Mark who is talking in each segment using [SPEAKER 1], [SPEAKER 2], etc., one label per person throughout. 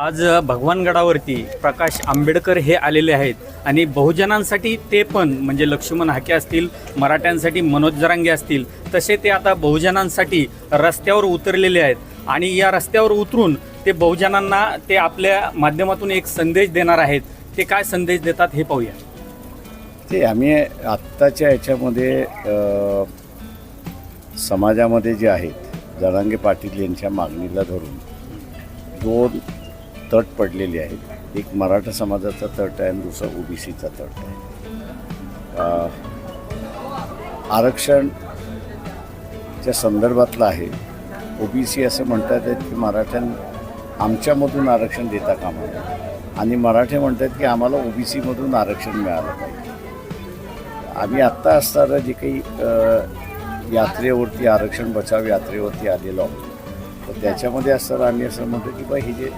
[SPEAKER 1] आज भगवानगडावरती प्रकाश आंबेडकर हे आलेले आहेत आणि बहुजनांसाठी ते पण म्हणजे लक्ष्मण हाके असतील मराठ्यांसाठी मनोज जरांगे असतील तसे ते आता बहुजनांसाठी रस्त्यावर उतरलेले आहेत. आणि या रस्त्यावर उतरून ते बहुजनांना ते आपल्या माध्यमातून एक संदेश देणार आहेत. ते काय संदेश देतात हे पाहूया.
[SPEAKER 2] ते आम्ही आत्ताच्या याच्यामध्ये समाजामध्ये जे आहेत जरांगे पाटील यांच्या मागणीला धरून दोन तट पडलेले आहेत एक मराठा समाजाचा तट आहे आणि दुसरा ओबीसीचा तट आहे. आरक्षणच्या संदर्भातलं आहे. ओबीसी असं म्हणतात आहेत की मराठ्यां आमच्यामधून आरक्षण देता कामा नये. आणि मराठे म्हणतात की आम्हाला ओबीसीमधून आरक्षण मिळालं पाहिजे. आम्ही आत्ता असताना जे काही यात्रेवरती आरक्षण बचाव यात्रेवरती आलेलो आहोत. तर त्याच्यामध्ये असताना आम्ही असं म्हणतो की बा हे जे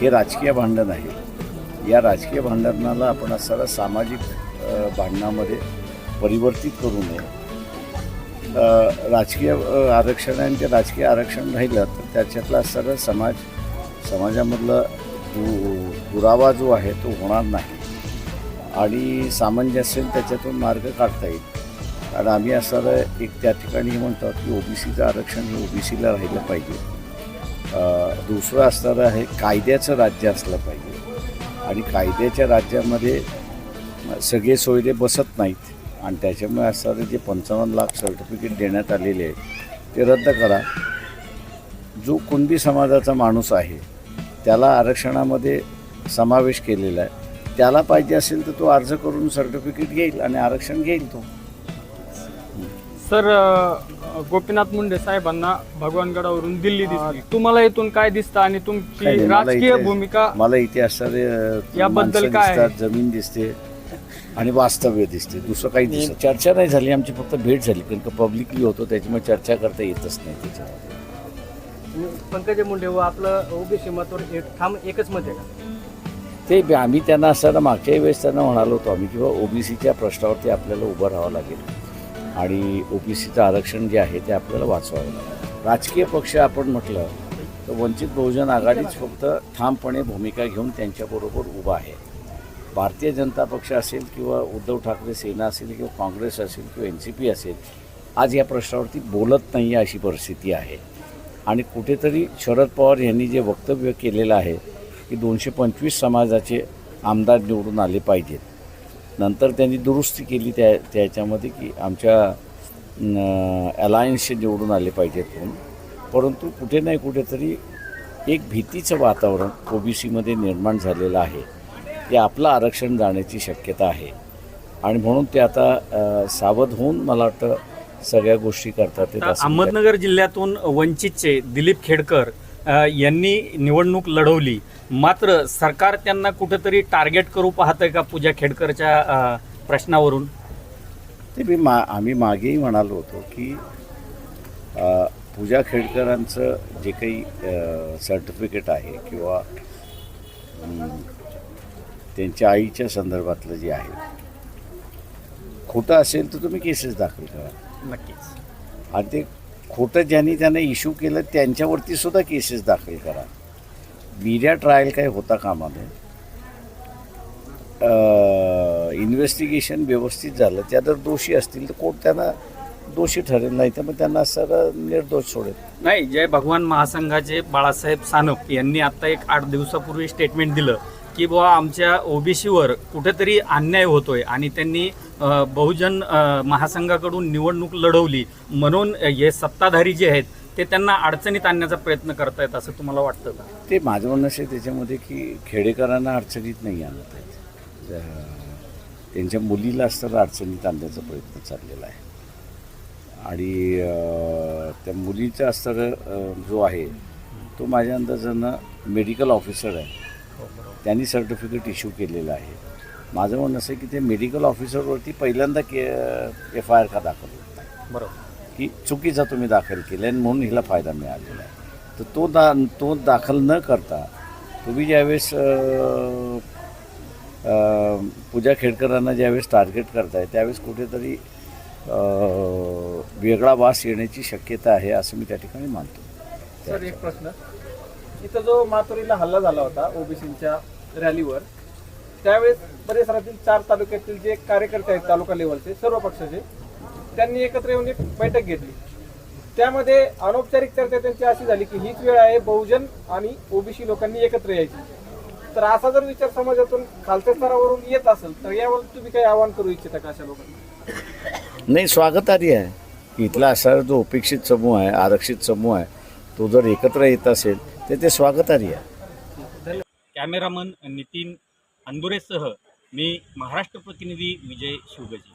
[SPEAKER 2] हे राजकीय भांडण आहे या राजकीय भांडणाला आपण असताना सामाजिक भांडणामध्ये परिवर्तित करू नये. राजकीय आरक्षण आणि ते राजकीय आरक्षण राहिलं तर त्याच्यातला असताना समाज समाजामधला दु दुरावा जो आहे तो होणार नाही. आणि सामंजस्य त्याच्यातून मार्ग काढता येईल. कारण आम्ही असं एक त्या ठिकाणी म्हणतो की ओबीसीचं आरक्षण हे ओबीसीला राहिलं पाहिजे. दुसरं असणारं हे कायद्याचं राज्य असलं पाहिजे. आणि कायद्याच्या राज्यामध्ये सगळे सोयरे बसत नाहीत. आणि त्याच्यामुळे असणारे जे पंचावन्न लाख सर्टिफिकेट देण्यात आलेले आहेत ते रद्द करा. जो कुणबी समाजाचा माणूस आहे त्याला आरक्षणामध्ये समावेश केलेला आहे. त्याला पाहिजे असेल तर तो अर्ज करून सर्टिफिकेट घेईल आणि आरक्षण घेईल तो.
[SPEAKER 3] सर गोपीनाथ मुंडे साहेबांना भगवानगडावरून दिल्ली दिसली. तुम्हाला इथून काय दिसतं आणि
[SPEAKER 2] काही
[SPEAKER 3] तुमची राजकीय भूमिका
[SPEAKER 2] मला इथे असणारे
[SPEAKER 3] याबद्दल काय
[SPEAKER 2] जमीन दिसते आणि वास्तव्य दिसते. दुसरं काही दिसत चर्चा नाही झाली आमची फक्त भेट झाली कारण का पब्लिकली होतो त्याच्यामुळे चर्चा करता येतच नाही त्याच्यामध्ये.
[SPEAKER 4] पंकजा मुंडे व आपलं ओबीसी मतावर एक ठाम एकच मत आहे का?
[SPEAKER 2] ते बी- आम्ही त्यांना असताना मागच्या वेळेस त्यांना म्हणालो होतो आम्ही किंवा ओबीसीच्या प्रश्नावरती आपल्याला उभं राहावं लागेल. आणि ओबीसीचं आरक्षण जे आहे ते आपल्याला वाचवावं लागेल. राजकीय पक्ष आपण म्हटलं तर वंचित बहुजन आघाडीच फक्त ठामपणे भूमिका घेऊन त्यांच्याबरोबर उभा आहे. भारतीय जनता पक्ष असेल किंवा उद्धव ठाकरे सेना असेल किंवा काँग्रेस असेल किंवा एन सी पी असेल आज या प्रश्नावरती बोलत नाही आहे अशी परिस्थिती आहे. आणि कुठेतरी शरद पवार यांनी जे वक्तव्य केलेलं आहे की दोनशे पंचवीस समाजाचे आमदार निवडून आले पाहिजेत. नंतर त्यांनी दुरुस्ती केली त्या त्याच्यामध्ये की आमच्या अलायन्सचे निवडून आले पाहिजेत म्हणून. परंतु कुठे नाही कुठेतरी एक भीतीचं वातावरण ओ बी सीमध्ये निर्माण झालेलं आहे. ते आपलं आरक्षण जाण्याची शक्यता आहे. आणि म्हणून ते आता सावध होऊन मला वाटतं सगळ्या गोष्टी करतात
[SPEAKER 1] अहमदनगर जिल्ह्यातून वंचितचे दिलीप खेडकर यांनी निवडणूक लढवली. मात्र सरकार त्यांना कुठेतरी टार्गेट करू पाहतंय का पूजा खेडकरच्या प्रश्नावरून?
[SPEAKER 2] ते मी मा आम्ही मागेही म्हणालो होतो की पूजा खेडकरांचं जे काही सर्टिफिकेट आहे किंवा त्यांच्या आईच्या संदर्भातलं जे आहे खोटं असेल तर तुम्ही केसेस दाखल करा.
[SPEAKER 1] नक्कीच. आणि
[SPEAKER 2] ते खोटं ज्यांनी त्यांना इश्यू केलं त्यांच्यावरती सुद्धा केसेस दाखल करा. मीडिया ट्रायल काही होता कामा नये इन्व्हेस्टिगेशन व्यवस्थित झालं. त्या जर दोषी असतील तर कोर्ट त्यांना दोषी ठरेल नाही तर मग त्यांना सर निर्दोष सोडेल.
[SPEAKER 1] नाही जय भगवान महासंघाचे बाळासाहेब सानप यांनी आता एक आठ दिवसापूर्वी स्टेटमेंट दिलं. की बुवा आमच्या ओबीसीवर कुठेतरी अन्याय होतोय आणि त्यांनी बहुजन महासंघाकडून निवडणूक लढवली म्हणून हे सत्ताधारी जे आहेत ते त्यांना अडचणीत आणण्याचा प्रयत्न करतायत असं तुम्हाला वाटतं का?
[SPEAKER 2] ते माझं म्हणणं असे त्याच्यामध्ये की खेडेकरांना अडचणीत नाही आणत आहेत. त्यांच्या मुलीला असताना अडचणीत आणण्याचा प्रयत्न चाललेला आहे. आणि त्या मुलीचा असताना जो आहे तो माझ्या अंदाजानं मेडिकल ऑफिसर आहे. त्यांनी सर्टिफिकेट इश्यू केलेलं आहे. माझं म्हणणं असं की ते मेडिकल ऑफिसरवरती पहिल्यांदा के एफ आय आर का दाखल होत नाही.
[SPEAKER 1] बरोबर.
[SPEAKER 2] की चुकीचा तुम्ही दाखल केला आणि म्हणून हिला फायदा मिळालेला आहे. तर तो दा तो दाखल न करता तुम्ही ज्यावेळेस पूजा खेडकरांना ज्यावेळेस टार्गेट करताय त्यावेळेस कुठेतरी वेगळा वास येण्याची शक्यता आहे असं मी त्या ठिकाणी मानतो.
[SPEAKER 4] सर एक प्रश्न.
[SPEAKER 5] इथं जो माथुरीला हल्ला झाला होता ओबीसीच्या रॅलीवर त्यावेळेस परिसरातील चार तालुक्यातील जे कार्यकर्ते आहेत तालुका लेवलचे सर्व पक्षाचे त्यांनी एकत्र येऊन एक बैठक घेतली. त्यामध्ये अनौपचारिक चर्चा त्यांची अशी झाली की हीच वेळ आहे बहुजन आणि ओबीसी लोकांनी एकत्र यायची. तर असा जर विचार समाजातून खालच्या स्तरावरून येत असेल तर यावर तुम्ही काही आवाहन करू इच्छिता का अशा लोकांना?
[SPEAKER 2] नाही स्वागतार्ह आहे. इथला असा जो उपेक्षित समूह आहे आरक्षित समूह आहे तो जर एकत्र येत असेल ते ते स्वागतार्ह आहे.
[SPEAKER 1] कॅमेरामन नितीन अंदुरेसह मी महाराष्ट्र प्रतिनिधी विजय शिवगजी.